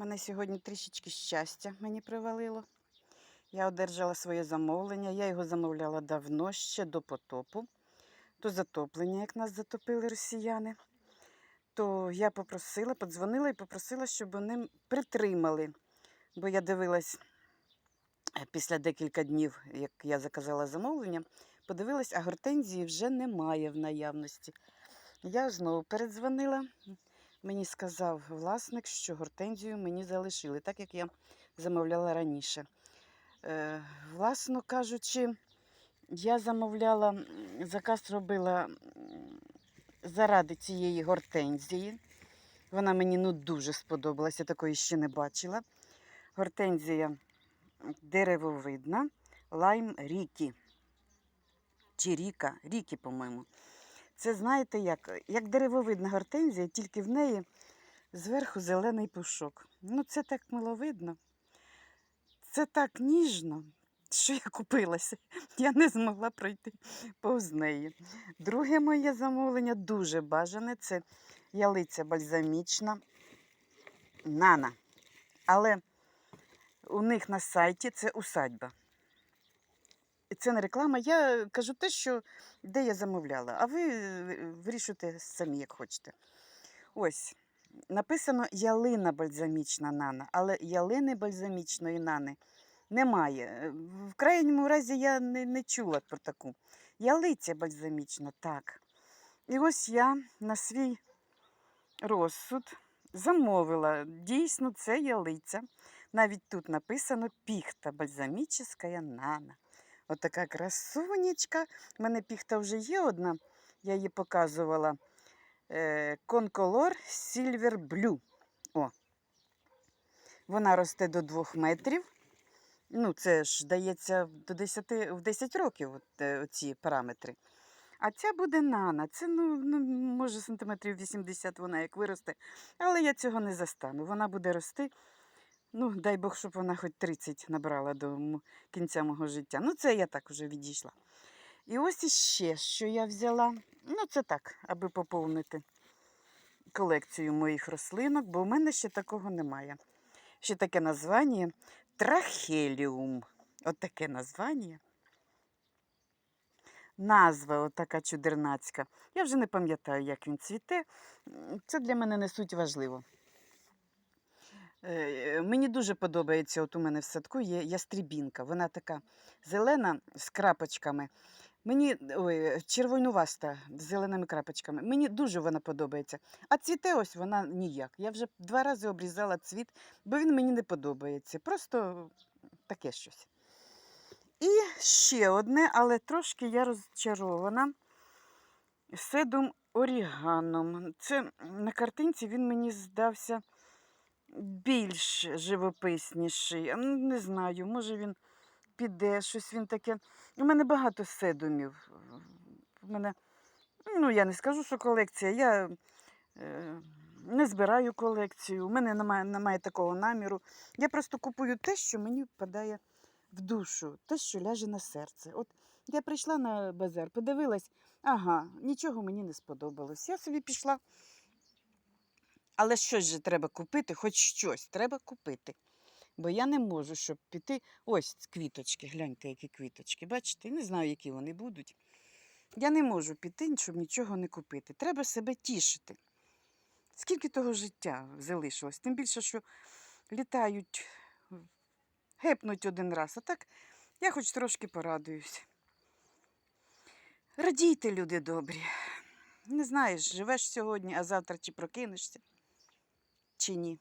Мене сьогодні трішечки щастя мені привалило. Я одержала своє замовлення. Я його замовляла давно, ще до потопу, до затоплення, як нас затопили росіяни. То я попросила, подзвонила і попросила, щоб вони притримали. Бо я дивилась е, після декілька днів, як я заказала замовлення, подивилась, а гортензії вже немає в наявності. Я знову передзвонила. Мені сказав власник, що гортензію мені залишили, так як я замовляла раніше. Е, власно кажучи, я замовляла, заказ робила заради цієї гортензії. Вона мені ну, дуже сподобалася, такої ще не бачила. Гортензія деревовидна, лайм рікі. Чи ріка, рікі, по-моєму. Це знаєте як? Як деревовидна гортензія, тільки в неї зверху зелений пушок. Ну, це так миловидно. Це так ніжно, що я купилася. Я не змогла пройти повз неї. Друге моє замовлення дуже бажане це ялиця бальзамічна Нана. Але у них на сайті це усадьба. Це не реклама. Я кажу те, що де я замовляла, а ви е, вирішуйте самі, як хочете. Ось, написано ялина бальзамічна нана, але ялини бальзамічної нани немає. Е, В крайньому разі я не, не чула про таку. Ялиця бальзамічна, так. І ось я на свій розсуд замовила. Дійсно, це ялиця. Навіть тут написано піхта бальзамічна нана. Отака красунечка. У мене піхта вже є одна, я її показувала. Е, Concolor Silver Blue. О. Вона росте до 2 метрів. Ну, це ж дається до 10, в 10 років от, е, ці параметри. А ця буде нана. Це, ну, ну, може, сантиметрів 80 вона як виросте. Але я цього не застану. Вона буде рости. Ну, дай Бог, щоб вона хоч 30 набрала до кінця мого життя. Ну, це я так вже відійшла. І ось іще, що я взяла. Ну, це так, аби поповнити колекцію моїх рослинок, бо в мене ще такого немає. Ще таке названня трахеліум. От таке названня. Назва отака чудернацька. Я вже не пам'ятаю, як він цвіте. Це для мене не суть важливо. Е, Мені дуже подобається, от у мене в садку є ястрібінка. Вона така зелена з крапочками. Мені ой, червонуваста з зеленими крапочками. Мені дуже вона подобається. А цвіте ось вона ніяк. Я вже два рази обрізала цвіт, бо він мені не подобається. Просто таке щось. І ще одне, але трошки я розчарована седум оріганом. Це на картинці він мені здався більш живописніший. Не знаю, може він піде, щось він таке. У мене багато седумів. У мене, ну, я не скажу, що колекція. Я е, не збираю колекцію, у мене немає, немає такого наміру. Я просто купую те, що мені впадає в душу, те, що ляже на серце. От я прийшла на базар, подивилась, ага, нічого мені не сподобалось. Я собі пішла. Але щось же треба купити, хоч щось треба купити. Бо я не можу, щоб піти. Ось квіточки, гляньте, які квіточки. Бачите, не знаю, які вони будуть. Я не можу піти, щоб нічого не купити. Треба себе тішити. Скільки того життя залишилось? Тим більше, що літають, гепнуть один раз. А так я хоч трошки порадуюсь. Радійте, люди добрі. Не знаєш, живеш сьогодні, а завтра чи прокинешся, чи ні.